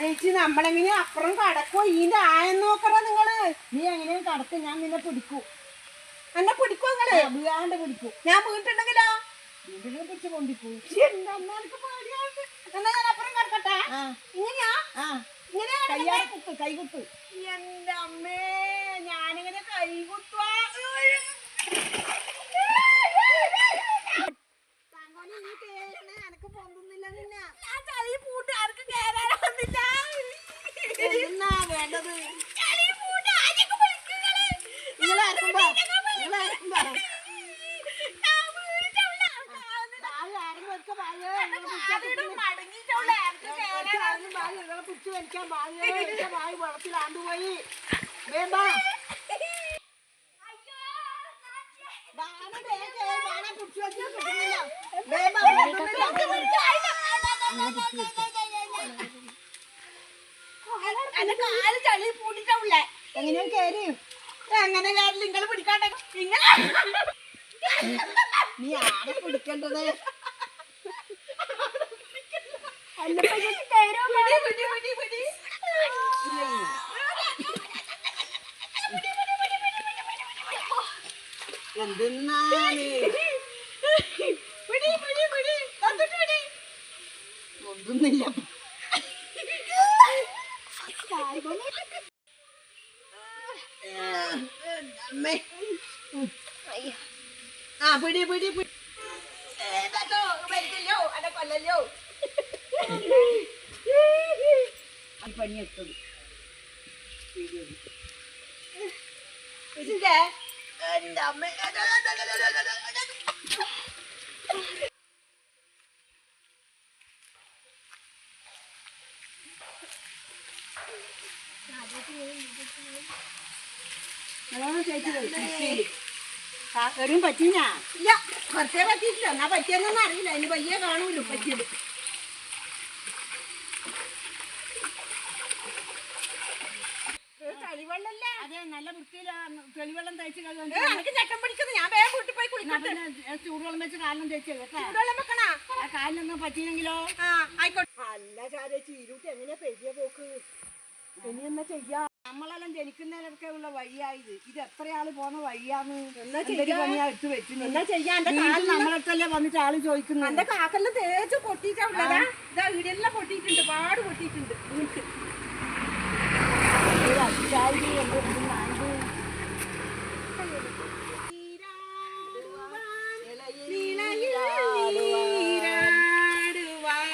ചേച്ചി നമ്മളെങ്ങനെ അപ്പുറം കടക്കോ ഈന്റെ ആയം നോക്കറ നിങ്ങൾ? നീ എങ്ങനെയും കടക്ക് ഞാൻ നിന്നെ പിടിക്കൂ. എന്നെ പിടിക്കൂ നിങ്ങൾ? വീഴാണ്ട് പിടിക്കൂ. ഞാൻ വീട്ടുണ്ടെങ്കിലോ വീട്ടിൽ പിടിച്ച് കൊണ്ടിക്കൂ എന്റെ അമ്മ എനിക്ക് എന്നാ ഞാൻ അപ്പുറം കടക്കട്ടെ? ഇങ്ങനെയാ? ഇങ്ങനെ ഇങ്ങനെയാ കൈകുത്ത് എന്റെ അമ്മേ ഞാനിങ്ങനെ കൈകുത്തുവാ എനക്ക് പൊന്തുന്നില്ല നിന്നെ. ഞാൻ ചളി പൂട്ട് ആർക്ക് എന്നാ വേണ്ടത്? ആരെയൊക്കെ വിളിക്കുന്നത് നിങ്ങളാർക്കും പറ നിങ്ങളാർക്കും പറ പിടിച്ചു വലിക്കാൻ വെള്ളത്തിലാണ്ടുപോയി വേണ്ട എങ്ങനെയും കയറി എങ്ങനെ കാര്യം നിങ്ങൾ പിടിക്കാണ്ട നീ ആരെ പിടിക്കേണ്ടത്? പിടി, പിടി, പിടി, പിടി. എന്തെന്നാണ്. ഒന്നുമില്ല. ആ പിടി പിടി പിടി. വലിക്കല്ലോ അല്ല കൊല്ലല്ലോ പണിയെത്തത് ഇതിന്റെ എന്റെ അമ്മ? എവിടെയും പറ്റീനാ ഇല്ല കുറച്ചേ പറ്റിയിട്ടില്ല എന്നാ പറ്റിയെന്നൊന്നും അറിയില്ല. അതിന് പയ്യെ കാണൂല്ലോ പറ്റിയത്. കളിവെള്ളല്ലേ അതെ നല്ല വൃത്തിയിൽ തെളിവെള്ളം തേച്ച് കഴുകാൻ എനിക്ക് ചട്ടം പിടിക്കുന്നത് ഞാൻ വേഗം വീട്ടിൽ പോയി പിന്നെ ചൂടുവെള്ളം വെച്ച് കാലിലും തേച്ച് കേട്ടോ. ചൂടുവെള്ളം വെക്കണാ? ആ കാലിനൊന്നും പറ്റിയില്ലെങ്കിലോ? ആ ആയിക്കോട്ടെ. അല്ല ചാരേ ചീരൂട്ട് എങ്ങനെയാ പെരിയ പോക്ക്? ഇനി എന്നാ ചെയ്യാ? നമ്മളെല്ലാം ജനിക്കുന്നതിനൊക്കെ ഉള്ള വഴിയായത് ഇത്. എത്രയാൾ പോന്ന വഴിയാന്ന്? പണിയാ ഇട്ട് വെച്ചു എന്നാ ചെയ്യാ? എന്റെ വീട്ടിൽ നമ്മളടുത്തല്ലേ വന്നിട്ട് ആൾ ചോദിക്കുന്നു? എന്റെ കാക്കെല്ലാം തേച്ച് പൊട്ടിയിട്ടുള്ളതാ ഇതാ പൊട്ടിയിട്ടുണ്ട്. പാട് പൊട്ടിയിട്ടുണ്ട്. നീരാടുവാൻ.